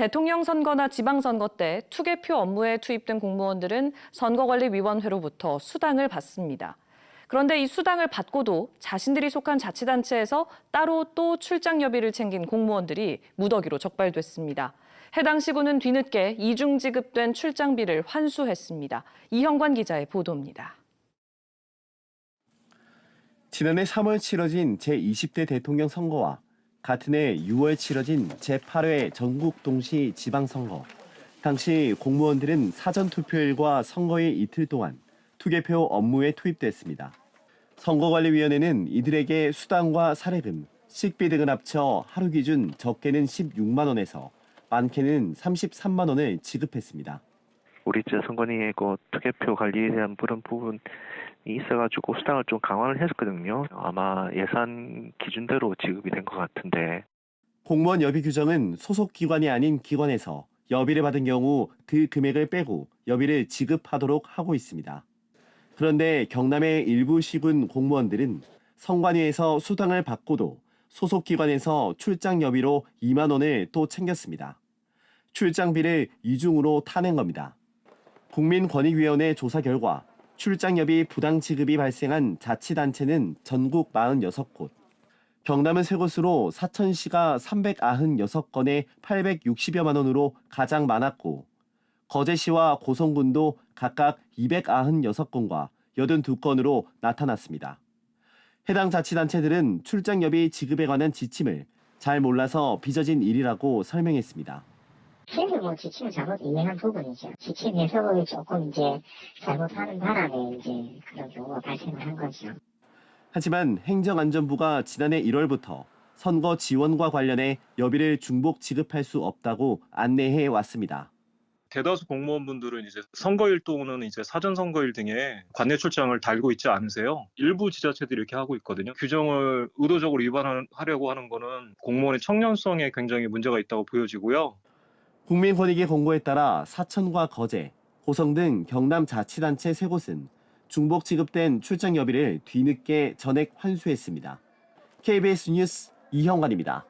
대통령 선거나 지방선거 때 투개표 업무에 투입된 공무원들은 선거관리위원회로부터 수당을 받습니다. 그런데 이 수당을 받고도 자신들이 속한 자치단체에서 따로 또 출장 여비를 챙긴 공무원들이 무더기로 적발됐습니다. 해당 시군은 뒤늦게 이중 지급된 출장비를 환수했습니다. 이형관 기자의 보도입니다. 지난해 3월 치러진 제20대 대통령 선거와 같은 해 6월 치러진 제8회 전국 동시 지방선거. 당시 공무원들은 사전투표일과 선거일 이틀 동안 투개표 업무에 투입됐습니다. 선거관리위원회는 이들에게 수당과 사례금, 식비 등을 합쳐 하루 기준 적게는 16만 원에서 많게는 33만 원을 지급했습니다. 우리 저 선관위의 그 투개표 관리에 대한 그런 부분이 있어가지고 수당을 좀 강화를 했었거든요. 아마 예산 기준대로 지급이 된 것 같은데 공무원 여비 규정은 소속 기관이 아닌 기관에서 여비를 받은 경우 그 금액을 빼고 여비를 지급하도록 하고 있습니다. 그런데 경남의 일부 시군 공무원들은 성관위에서 수당을 받고도 소속 기관에서 출장 여비로 2만 원을 또 챙겼습니다. 출장비를 이중으로 타낸 겁니다. 국민권익위원회 조사 결과 출장여비 부당 지급이 발생한 자치단체는 전국 46곳, 경남은 세 곳으로 사천시가 396건에 860여만 원으로 가장 많았고 거제시와 고성군도 각각 296건과 82건으로 나타났습니다. 해당 자치단체들은 출장여비 지급에 관한 지침을 잘 몰라서 빚어진 일이라고 설명했습니다. 실제 뭐 지침을 잘못 이해한 부분이죠. 지침 해석을 조금 이제 잘못하는 바람에 이제 그런 경우가 발생을 한 거죠. 하지만 행정안전부가 지난해 1월부터 선거 지원과 관련해 여비를 중복 지급할 수 없다고 안내해 왔습니다. 대다수 공무원분들은 이제 선거일 또는 이제 사전 선거일 등에 관내 출장을 달고 있지 않으세요. 일부 지자체들이 이렇게 하고 있거든요. 규정을 의도적으로 위반하려고 하는 거는 공무원의 청년성에 굉장히 문제가 있다고 보여지고요. 국민권익위 공고에 따라 사천과 거제, 고성 등 경남 자치단체 세 곳은 중복 지급된 출장 여비를 뒤늦게 전액 환수했습니다. KBS 뉴스 이형관입니다.